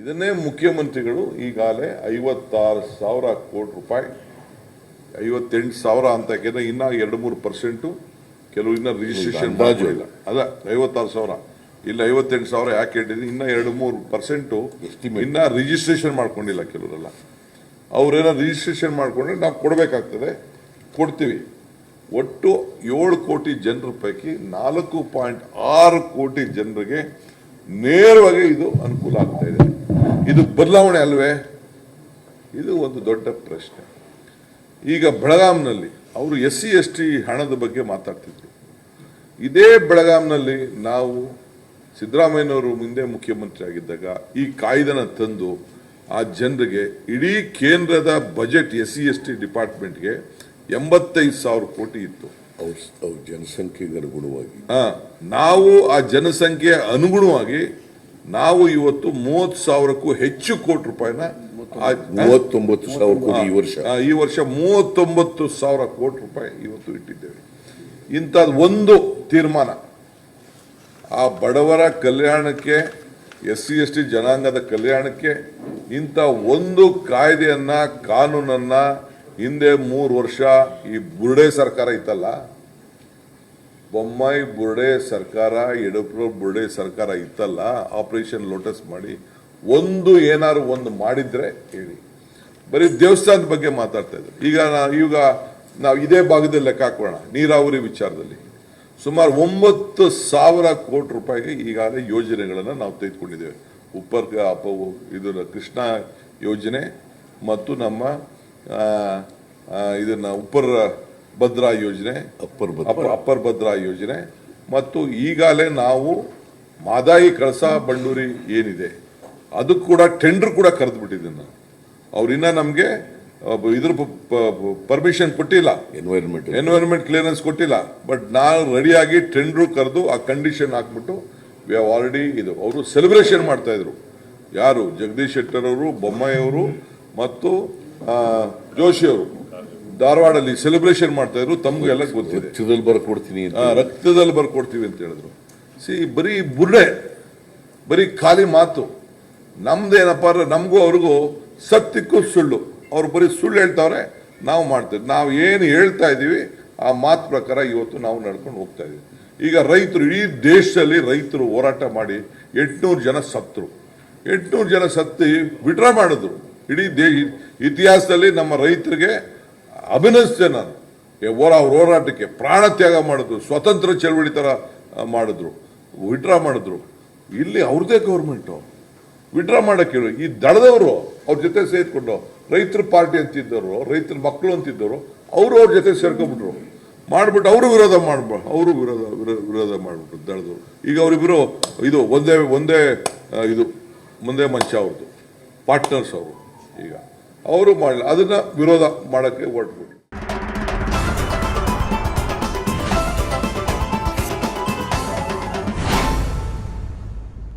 ಇದನ್ನೇ ಮುಖ್ಯಮಂತ್ರಿಗಳು ಈಗಾಗಲೇ ಐವತ್ತಾರು ಸಾವಿರ ಕೋಟಿ ರೂಪಾಯಿ ಐವತ್ತೆಂಟು ಸಾವಿರ ಅಂತ ಯಾಕೆಂದ್ರೆ ಇನ್ನ ಎರಡು ಮೂರು ಪರ್ಸೆಂಟು ಕೆಲವು ಇನ್ನೂ ರಿಜಿಸ್ಟ್ರೇಷನ್ ಬಾಜು ಇಲ್ಲ. ಅದ ಐವತ್ತಾರು ಸಾವಿರ. ಇಲ್ಲ ಐವತ್ತೆಂಟು ಸಾವಿರ ಯಾಕೆ ಹೇಳಿದ್ರಿ ಇನ್ನ ಎರಡು ಮೂರು ಪರ್ಸೆಂಟು ಇನ್ನೂ ಇನ್ನ ರಿಜಿಸ್ಟ್ರೇಷನ್ ಮಾಡ್ಕೊಂಡಿಲ್ಲ ಕೆಲವರೆಲ್ಲ. ಅವರೆಲ್ಲ ರಿಜಿಸ್ಟ್ರೇಷನ್ ಮಾಡಿಕೊಂಡ್ರೆ ನಾವು ಕೊಡಬೇಕಾಗ್ತದೆ. ಕೊಡ್ತೀವಿ. ಒಟ್ಟು ಏಳು ಕೋಟಿ ಜನರ ಪೈಕಿ ನಾಲ್ಕು ಪಾಯಿಂಟ್ ಆರು ಕೋಟಿ ಜನರಿಗೆ ನೇರವಾಗಿ ಇದು ಅನುಕೂಲ ಆಗ್ತಾ ಇದೆ. ಇದು ಬದಲಾವಣೆ ಅಲ್ವೇ? ಇದು ಒಂದು ದೊಡ್ಡ ಪ್ರಶ್ನೆ. ಈಗ ಬೆಳಗಾಂನಲ್ಲಿ ಅವರು ಎಸ್ ಸಿ ಎಸ್ ಟಿ ಹಣದ ಬಗ್ಗೆ ಮಾತಾಡ್ತಿದ್ರು. ಇದೇ ಬೆಳಗಾಂನಲ್ಲಿ ನಾವು ಸಿದ್ದರಾಮಯ್ಯನವರು ಮುಂದೆ ಮುಖ್ಯಮಂತ್ರಿ ಆಗಿದ್ದಾಗ ಈ ಕಾಯ್ದೆನ ತಂದು ಆ ಜನರಿಗೆ ಇಡೀ ಕೇಂದ್ರದ budget S C S T ಡಿಪಾರ್ಟ್ಮೆಂಟ್ಗೆ ಎಂಬತ್ತೈದು ಸಾವಿರ ಕೋಟಿ ಇತ್ತು. ಜನಸಂಖ್ಯೆಗೆ ಅನುಗುಣವಾಗಿ. ನಾವು ಆ ಜನಸಂಖ್ಯೆ ಅನುಗುಣವಾಗಿ ನಾವು ಇವತ್ತು ಮೂವತ್ತು ಸಾವಿರಕ್ಕೂ ಹೆಚ್ಚು ಕೋಟಿ ರೂಪಾಯಿನ ಮೂವತ್ತೊಂಬತ್ತು. ಸಾವಿರ ಕೋಟಿ ಈ ವರ್ಷ. ಈ ವರ್ಷ ಮೂವತ್ತೊಂಬತ್ತು ಸಾವಿರ ಕೋಟಿ ರೂಪಾಯಿ ಇವತ್ತು ಇಟ್ಟಿದ್ದೇವೆ. ಇಂಥದ್ದು ಒಂದು ತೀರ್ಮಾನ. ಆ ಬಡವರ ಕಲ್ಯಾಣಕ್ಕೆ ಎಸ್ ಸಿ ಎಸ್ ಟಿ ಜನಾಂಗದ ಕಲ್ಯಾಣಕ್ಕೆ ಇಂಥ ಒಂದು ಕಾಯ್ದೆಯನ್ನ ಕಾನೂನನ್ನ ಹಿಂದೆ ಮೂರು ವರ್ಷ ಈ ಬುರುಡೆ ಸರ್ಕಾರ ಇತ್ತಲ್ಲ ಬೊಮ್ಮಾಯಿ ಬುರ್ಡೆ ಸರ್ಕಾರ, ಯಡಿಯೂರಪ್ಪ ಬುರ್ಡೆ ಸರ್ಕಾರ ಇತ್ತಲ್ಲ ಆಪರೇಷನ್ ಲೋಟಸ್ ಮಾಡಿ, ಒಂದು ಏನಾದ್ರು ಒಂದು ಮಾಡಿದ್ರೆ ಹೇಳಿ. ಬರೀ ದೇವಸ್ಥಾನದ ಬಗ್ಗೆ ಮಾತಾಡ್ತಾ ಇದ್ರು ಈಗ ನಾ- ಈಗ ನಾವು ಇದೇ ಭಾಗದಲ್ಲಿ ಲೆಕ್ಕ ಹಾಕೋಣ, ನೀರಾವರಿ ವಿಚಾರದಲ್ಲಿ. ಸುಮಾರು ಒಂಬತ್ತು ಸಾವಿರ ಕೋಟಿ ರೂಪಾಯಿಗೆ ಈಗಾಗಲೇ ಯೋಜನೆಗಳನ್ನು ನಾವು ತೆಗೆದುಕೊಂಡಿದ್ದೇವೆ. ಉಪ್ಪರ್ ಅಪ ಇದು ಕೃಷ್ಣ ಯೋಜನೆ ಮತ್ತು ನಮ್ಮ ಇದನ್ನ ಉಪ್ಪರ್ ಭದ್ರಾ ಯೋಜನೆ ಅಪ್ಪರ್ ಅಪ್ಪ- ಅಪ್ಪರ್ ಭದ್ರಾ ಯೋಜನೆ ಮತ್ತು ಈಗಾಗಲೇ ನಾವು ಮಾದಾಯಿ ಕಳಸಾ ಬಂಡೂರಿ ಏನಿದೆ ಅದಕ್ಕೆ ಕೂಡ ಟೆಂಡರ್ ಕೂಡ ಕರೆದು ಬಿಟ್ಟಿದ್ದೀನಿ ನಾನು. ಅವ್ರಿನ್ನ ನಮಗೆ ಇದ್ರ ಪರ್ಮಿಷನ್ ಕೊಟ್ಟಿಲ್ಲ. ಎನ್ವೈರನ್ಮೆಂಟ್ ಎನ್ವೈರನ್ಮೆಂಟ್ ಕ್ಲಿಯರೆನ್ಸ್ ಕೊಟ್ಟಿಲ್ಲ. ಬಟ್ ನಾನು ರೆಡಿಯಾಗಿ ಟೆಂಡ್ರು ಕರೆದು ಆ ಕಂಡೀಷನ್ ಹಾಕ್ಬಿಟ್ಟು ವಿ ಹ್ಯಾವ್ ಆಲ್ರೆಡಿ ಇದು ಅವರು ಸೆಲೆಬ್ರೇಷನ್ ಮಾಡ್ತಾಯಿದ್ರು ಯಾರು? ಜಗದೀಶ್ ಶೆಟ್ಟರ್ ಅವರು ಬೊಮ್ಮಾಯಿ ಅವರು ಮತ್ತು ಜೋಶಿಯವರು ಧಾರವಾಡಲ್ಲಿ ಸೆಲೆಬ್ರೇಷನ್ ಮಾಡ್ತಾ ಇದ್ರು ತಮ್ಗೆಲ್ಲ ಗೊತ್ತಿದೆ. ರಕ್ತದಲ್ಲಿ ಬರ್ಕೊಡ್ತೀನಿ ರಕ್ತದಲ್ಲಿ ಬರ್ಕೊಡ್ತೀವಿ ಅಂತ ಹೇಳಿದ್ರು. ಸಿ ಬರೀ ಬುರ್ಡೆ ಬರೀ ಖಾಲಿ ಮಾತು. ನಮ್ದೇನಪ್ಪ ಅಂದ್ರೆ ನಮಗೂ ಅವ್ರಿಗೂ ಸತ್ಯಕ್ಕೂ ಸುಳ್ಳು. ಅವ್ರು ಬರೀ ಸುಳ್ಳು ಹೇಳ್ತಾವ್ರೆ ನಾವು ಮಾಡ್ತೇವೆ ನಾವು ಏನು ಹೇಳ್ತಾ ಇದ್ದೀವಿ ಆ ಮಾತು ಪ್ರಕಾರ ಇವತ್ತು ನಾವು ನಡ್ಕೊಂಡು ಹೋಗ್ತಾ ಇದೀವಿ ಈಗ ರೈತರು ಇಡೀ ದೇಶದಲ್ಲಿ ರೈತರು ಹೋರಾಟ ಮಾಡಿ ಎಂಟ್ನೂರು ಜನ ಸತ್ತರು. ಎಂಟುನೂರು ಜನ ಸತ್ತಿ ವಿಡ್ರಾ ಮಾಡಿದ್ರು. ಇಡೀ ದೇ ಇತಿಹಾಸದಲ್ಲಿ ನಮ್ಮ ರೈತರಿಗೆ ಅಭಿನಯಿಸ್ತೇನೆ ನಾನು. ಹೋರ, ಅವ್ರ ಹೋರಾಟಕ್ಕೆ ಪ್ರಾಣ ತ್ಯಾಗ ಮಾಡಿದ್ರು, ಸ್ವತಂತ್ರ ಚಳವಳಿ ಥರ ಮಾಡಿದ್ರು ವಿಡ್ರಾ ಮಾಡಿದ್ರು. ಇಲ್ಲಿ ಅವ್ರದೇ ಗೌರ್ಮೆಂಟು ವಿಡ್ರಾ ಮಾಡೋಕ್ಕೆ ಈ ದಳದವರು ಅವ್ರ ಜೊತೆ ಸೇರಿಕೊಂಡು, ರೈತರ ಪಾರ್ಟಿ ಅಂತಿದ್ದವರು, ರೈತರ ಮಕ್ಕಳು ಅಂತಿದ್ದವರು, ಅವರು ಅವ್ರ ಜೊತೆ ಸೇರ್ಕೊಂಡ್ಬಿಟ್ರು. ಮಾಡಿಬಿಟ್ಟು ಅವರು ವಿರೋಧ ಮಾಡ್ಬ, ಅವರು ವಿರೋಧ, ವಿರೋ- ವಿರೋಧ ಮಾಡಿಬಿಟ್ರು ದಳದವರು. ಈಗ ಅವರಿಬ್ಬರು ಇದು ಒಂದೇ ಒಂದೇ ಇದು, ಮುಂದೆ ಮಂಚ ಅವ್ರದ್ದು ಪಾರ್ಟ್ನರ್ಸ್ ಅವರು ಈಗ. ಅವರು ಮಾಡಲಿಲ್ಲ ಅದನ್ನ ವಿರೋಧ ಮಾಡೋಕ್ಕೆ ಹೊರಟ್ಬಿಟ್ರು